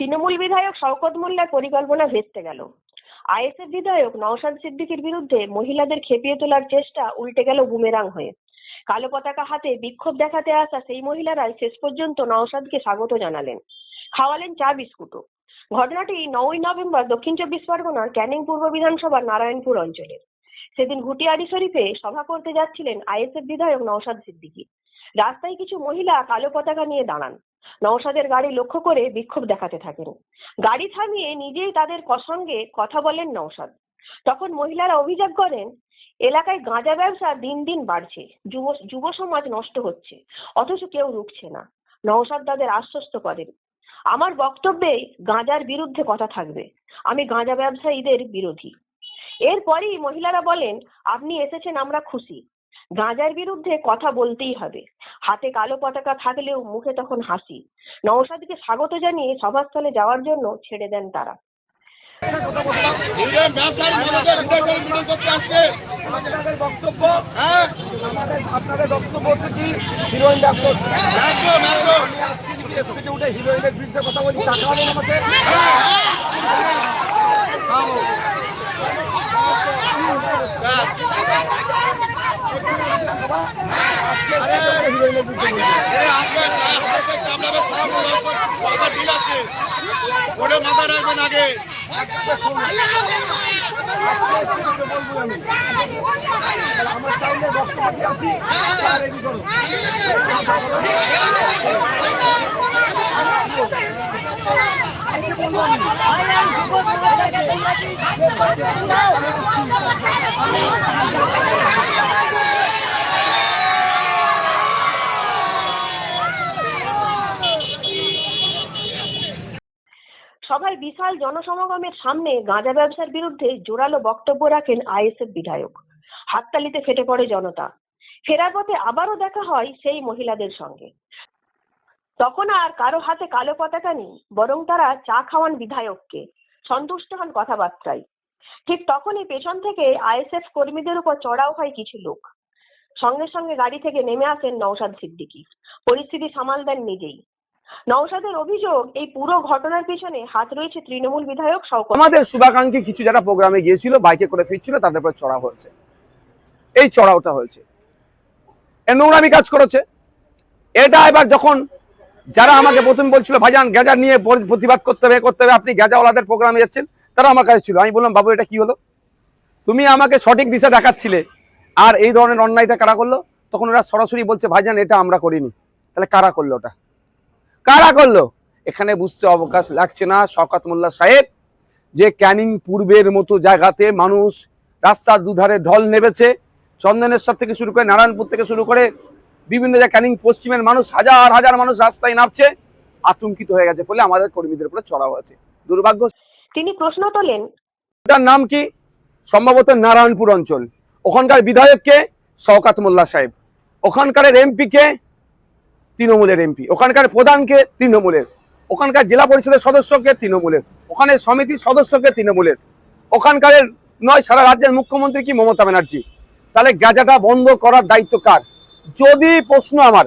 তৃণমূল বিধায়ক শওকত মোল্লার পরিকল্পনা ভেস্তে গেল। আইএসএফ বিধায়ক নওশাদ সিদ্দিকীর বিরুদ্ধে মহিলাদের খেপিয়ে তোলার চেষ্টা উল্টে গেল বুমেরাং হয়ে। কালো পতাকা হাতে বিক্ষোভ দেখাতে আসা সেই মহিলারাই শেষ পর্যন্ত নওশাদকে স্বাগত জানালেন। খাওয়ালেন চা বিস্কুটও। ঘটনাটি নয়ই নভেম্বর দক্ষিণ চব্বিশ পরগনার ক্যানিং পূর্ব বিধানসভার নারায়ণপুর অঞ্চলের সেদিন ঘুটিয়ারি শরীফে সভা করতে যাচ্ছিলেন আইএসএফ বিধায়ক নওশাদ সিদ্দিকী। রাস্তায় কিছু মহিলা কালো পতাকা নিয়ে দাঁড়ান। নওশাদের গাড়ি লক্ষ্য করে বিক্ষোভ দেখাতে থাকেন। গাড়ি থামিয়ে নিজেই তাদের সঙ্গে কথা বলেন নওশাদ। তখন মহিলারা অভিযোগ করেন, এলাকায় গাঁজা ব্যবসা দিন দিন বাড়ছে, যুব যুব সমাজ নষ্ট হচ্ছে, অথচ কেউ রুখছে না। নওশাদ তাদের আশ্বস্ত করেন, আমার বক্তব্যেই গাঁজার বিরুদ্ধে কথা থাকবে। আমি গাঁজা ব্যবসায়ীদের বিরোধী। এরপরই মহিলারা বলেন আপনি এসেছেন আমরা খুশি। গাঁজার বিরুদ্ধে কথা বলতেই হবে। হাতে কালো পতাকা থাকলেও মুখে তখন হাসি। নওশাদকে স্বাগত জানিয়ে সভাস্থলে যাওয়ার জন্য ছেড়ে দেন তারা। বক্তব্য? হ্যাঁ। আপনাদের বক্তব্য হচ্ছে কি? হিরোইন উঠে হিরোইনের বিরুদ্ধে কথা বলি টাকা আমাকে হিরোইনের বিরুদ্ধে বলছি। সে আপনার হাতে ওরে মাথা রাখবেন আগে আমি আমার চাইলে বক্তব্য দিয়ে আসি তা রেডি করো সভায় বিশাল জনসমাগমের সামনে গাঁজা ব্যবসার বিরুদ্ধে জোরালো বক্তব্য রাখেন আইএসএফ বিধায়ক। হাততালিতে ফেটে পড়ে জনতা। ফেরার পথে আবারও দেখা হয় সেই মহিলাদের সঙ্গে। তখন আর কারও হাতে কালো পতাকা নেই, বরং তারা চা খাওয়ান বিধায়ককে। সন্তুষ্ট হন কথাবার্তায়। ঠিক তখনই পেছন থেকে আইএসএফ কর্মীদের উপর চড়াও হয় কিছু লোক। সঙ্গে সঙ্গে গাড়ি থেকে নেমে আসেন নওশাদ সিদ্দিকী। পরিস্থিতি সামাল দেন নিজেই। নওশাদের অভিযোগ, এই পুরো ঘটনার পিছনে হাত রয়েছে তৃণমূল বিধায়ক শওকত। আমাদের শুভাকাঙ্ক্ষী কিছু যারা প্রোগ্রামে গিয়েছিল বাইকে করে ফিরছিল, তাদের উপর চড়া হয়েছে। এই চড়াওটা হয়েছে। এ নোংরামি কাজ করেছে। এটা এবার যখন যারা আমাকে প্রথম বলছিল, ভাইজান গ্যাজা নিয়ে প্রতিবাদ করতে হবে করতে হবে, আপনি গ্যাজাওয়ালাদের প্রোগ্রামে যাচ্ছেন? তারা আমার কাছে ছিল। আমি বললাম, বাবু, এটা কি হলো? তুমি আমাকে সঠিক দিশা দেখাচ্ছিলে। আর এই ধরনের অন্যায়টা কারা করল? তখন ওরা সরাসরি বলছে, ভাইজান, এটা আমরা করিনি। তাহলে কারা করল ওটা? কারা করল? এখানে বুঝতে অবকাশ লাগছে না শওকত মোল্লা সাহেব যে ক্যানিং পূর্বের মতো জায়গাতে মানুষ রাস্তার দুধারে ঢল নেবেছে চন্দনেশ্বর থেকে শুরু করে নারায়ণপুর থেকে শুরু করে বিভিন্ন জায়গায় ক্যানিং পশ্চিমের মানুষ হাজার হাজার মানুষ রাস্তায় নামছে আতঙ্কিত হয়ে গেছে বলে আমাদের কর্মীদের উপরে চড়া হয়েছে। দুর্ভাগ্য তিনি প্রশ্ন তোলেন। তার নাম কি? সম্ভবত নারায়ণপুর অঞ্চল। ওখানকার বিধায়ককে শওকাত মোল্লা সাহেব। ওখানকার এমপি কে? তৃণমূলের এমপি। ওখানকার প্রধানকে তৃণমূলের। ওখানকার জেলা পরিষদের সদস্যকে তৃণমূলের। ওখানে সমিতির সদস্যকে তৃণমূলের। ওখানকার নয়, সারা রাজ্যের মুখ্যমন্ত্রী কি মমতা ব্যানার্জি? তাহলে গাঁজাটা বন্ধ করার দায়িত্ব কার? যদি প্রশ্ন আমার,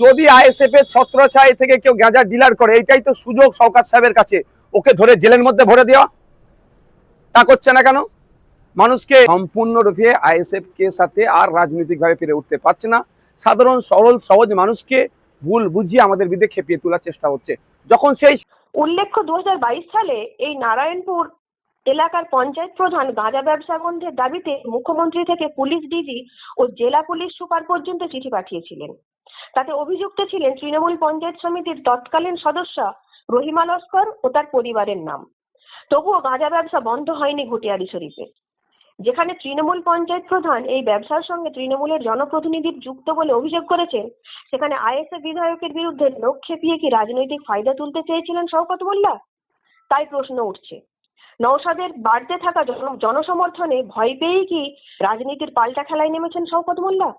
যদি আইএসএফ এর ছত্রছায় থেকে কেউ গাঁজা ডিলার করে, এইটাই তো সুযোগ শওকাত সাহেবের কাছে। ওকে ধরে জেলের মধ্যে ভরে দেওয়া। তা করছে না কেন? মানুষকে সম্পূর্ণরূপে আইএসএফ কে সাথে আর রাজনৈতিকভাবে পেরে উঠতে পারছে না। সাধারণ, সরল, সহজ মানুষকে ভুল বুঝিয়ে আমাদের বিরুদ্ধে খেপিয়ে তোলার চেষ্টা হচ্ছে। যখন সেই উল্লেখ্য দু সালে এই নারায়ণপুর এলাকার পঞ্চায়েত প্রধান গাঁজা ব্যবসা বন্ধের দাবিতে মুখ্যমন্ত্রী থেকে পুলিশ ডিজি ও জেলা পুলিশ সুপার পর্যন্ত চিঠি পাঠিয়েছিলেন। তাতে অভিযুক্ত ছিলেন তৃণমূল পঞ্চায়েত সমিতির তৎকালীন সদস্য রহিমা লস্কর ও তার পরিবারের নাম। তবুও গাঁজা ব্যবসা বন্ধ হয়নি ঘটিয়ারি শরীফে। যেখানে তৃণমূল পঞ্চায়েত প্রধান এই ব্যবসার সঙ্গে তৃণমূলের জনপ্রতিনিধির যুক্ত বলে অভিযোগ করেছেন, সেখানে আইএসএ বিধায়কের বিরুদ্ধে লোক খেপিয়ে কি রাজনৈতিক ফায়দা তুলতে চেয়েছিলেন শওকত মোল্লা? তাই প্রশ্ন উঠছে। নওশাদের বাড়তে থাকা জন- জনসমর্থনে ভয় পেয়েই কি রাজনীতির পাল্টা খেলায় নেমেছেন শওকত মোল্লা?